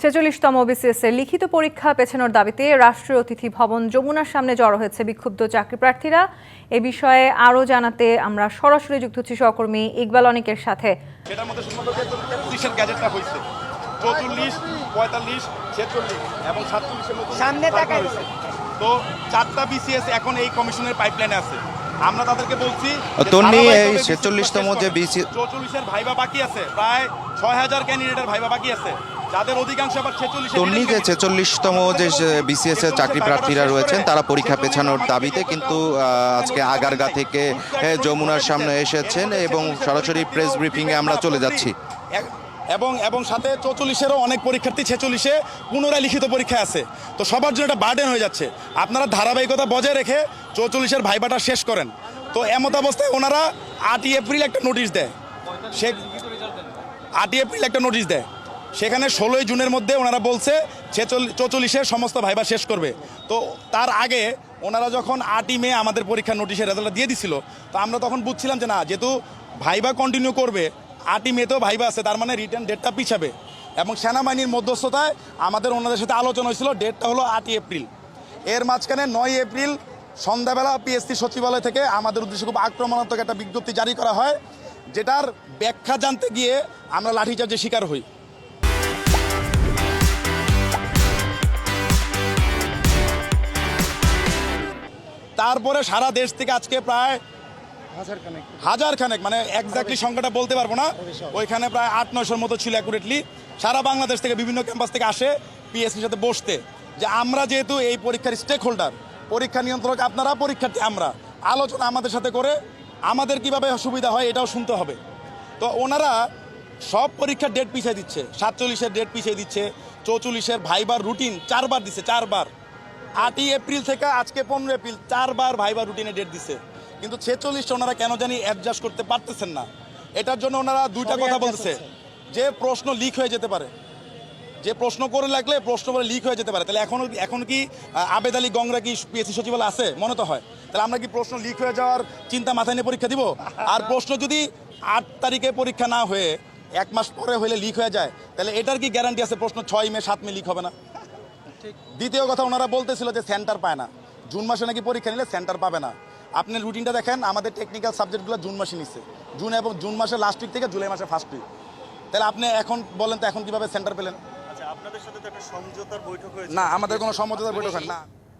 ছেচল্লিশতম BCS এর লিখিত পরীক্ষা পেছানোর দাবিতে রাষ্ট্রীয় অতিথি ভবন যমুনার সামনে জড়ো হয়েছে বিক্ষুব্ধ চাকরি প্রার্থীরা। এ বিষয়ে আরও জানাতে আমরা সরাসরি যুক্ত হচ্ছি সহকর্মী ইকবাল অনিকের সাথে। সেটার মধ্যে শুধুমাত্র গ্যাজেটটা হয়েছে চৌচল্লিশ পঁয়তাল্লিশ ছেচল্লিশ এবং সাতচল্লিশের মতো সামনে তো চারটা বিসিএস এখন এই কমিশনের পাইপলাইনে আছে। আমরা তাদেরকে বলছি যে তন্নি, এই BCS 46তম যে করো। চৌচল্লিশের ভাইবা বাকি আছে। প্রায় ছয় হাজার ক্যান্ডিডেটের ভাইবা বাকি আছে। যাদের অধিকাংশ আবার ছেচল্লিশ তন্নি যে ছেচল্লিশতম যে বিসিএস এর চাকরি প্রার্থীরা রয়েছেন তারা পরীক্ষা পেছানোর দাবিতে কিন্তু আজকে আগারগা থেকে যমুনার সামনে এসেছেন এবং সরাসরি প্রেস ব্রিফিংয়ে আমরা চলে যাচ্ছি। এবং এবং সাথে চৌচল্লিশেরও অনেক পরীক্ষার্থী ছেচল্লিশে পুনরায় লিখিত পরীক্ষা আছে। তো সবার জন্য একটা বার্ডেন হয়ে যাচ্ছে। আপনারা ধারাবাহিকতা বজায় রেখে চৌচল্লিশের ভাইবাটা শেষ করেন। তো এমত অবস্থায় ওনারা আটই এপ্রিল একটা নোটিশ দেয়। সে আটই এপ্রিল একটা নোটিশ দেয়। সেখানে ষোলোই জুনের মধ্যে ওনারা বলছে চৌচল্লিশের সমস্ত ভাইবা শেষ করবে। তো তার আগে ওনারা যখন আটই মে আমাদের পরীক্ষার নোটিশের রেজাল্টটা দিয়ে দিছিল, তো আমরা তখন বুঝছিলাম যে না, যেহেতু ভাইবা কন্টিনিউ করবে আটই মেতেও ভাইবা আছে, তার মানে রিটার্ন ডেটটা পিছাবে। এবং সেনাবাহিনীর মধ্যস্থতায় আমাদের ওনাদের সাথে আলোচনা হয়েছিল ডেটটা হলো আটই এপ্রিল। এর মাঝখানে নয় এপ্রিল সন্ধ্যাবেলা পিএসসি সচিবালয় থেকে আমাদের উদ্দেশ্যে খুব আক্রমণাত্মক একটা বিজ্ঞপ্তি জারি করা হয়, যেটার ব্যাখ্যা জানতে গিয়ে আমরা লাঠিচার্জের শিকার হই। তারপরে সারা দেশ থেকে আজকে প্রায় হাজার খানেক মানে একজাক্টলি সংখ্যাটা বলতে পারব না। ওইখানে প্রায় আট নয়শোর মতো ছিল অ্যাকুরেটলি সারা বাংলাদেশ থেকে বিভিন্ন ক্যাম্পাস থেকে আসে পিএসসির সাথে বসতে। যে আমরা যেহেতু এই পরীক্ষার স্টেক হোল্ডার পরীক্ষা নিয়ন্ত্রক আপনারা পরীক্ষার্থী আমরা। আলোচনা আমাদের সাথে করে আমাদের কীভাবে সুবিধা হয় এটাও শুনতে হবে। তো ওনারা সব পরীক্ষার ডেট পিছিয়ে দিচ্ছে। সাতচল্লিশের ডেট পিছিয়ে দিচ্ছে চৌচল্লিশের ভাইবার রুটিন চারবার দিচ্ছে চারবার। আটই এপ্রিল থেকে আজকে পনেরো এপ্রিল চারবার ভাইবার রুটিনে ডেট দিছে। কিন্তু ছেচল্লিশটা ওনারা কেন জানি অ্যাডজাস্ট করতে পারতেছেন না। এটার জন্য ওনারা দুইটা কথা বলছে যে প্রশ্ন লিক হয়ে যেতে পারে। যে প্রশ্ন করে লাগলে প্রশ্ন করে লিক হয়ে যেতে পারে। তাহলে এখন এখন কি আবেদ আলী গংরা কি পিএসসি সচিবালয় আছে? মনে তো হয়। তাহলে আমরা কি প্রশ্ন লিক হয়ে যাওয়ার চিন্তা মাথায় নিয়ে পরীক্ষা দিব? আর প্রশ্ন যদি আট তারিখে পরীক্ষা না হয়ে এক মাস পরে হলে লিক হয়ে যায় তাহলে এটার কি গ্যারান্টি আছে? প্রশ্ন ছয় মে সাত মে লিক হবে না। দ্বিতীয় কথা ওনারা বলতেছিল যে সেন্টার পায় না। জুন মাসে নাকি পরীক্ষা নিলে সেন্টার পাবে না। আপনি রুটিনটা দেখেন আমাদের টেকনিক্যাল সাবজেক্টগুলো জুন মাসে নিচ্ছে জুন এবং জুন মাসে লাস্ট উইক থেকে জুলাই মাসে ফার্স্ট উইক তাহলে আপনি এখন বলেন তো এখন কীভাবে সেন্টার পেলেন? আচ্ছা আপনাদের সাথে তো একটা সমঝোতার বৈঠক হয়েছে। না আমাদের কোনো সমঝোতার বৈঠক হয় না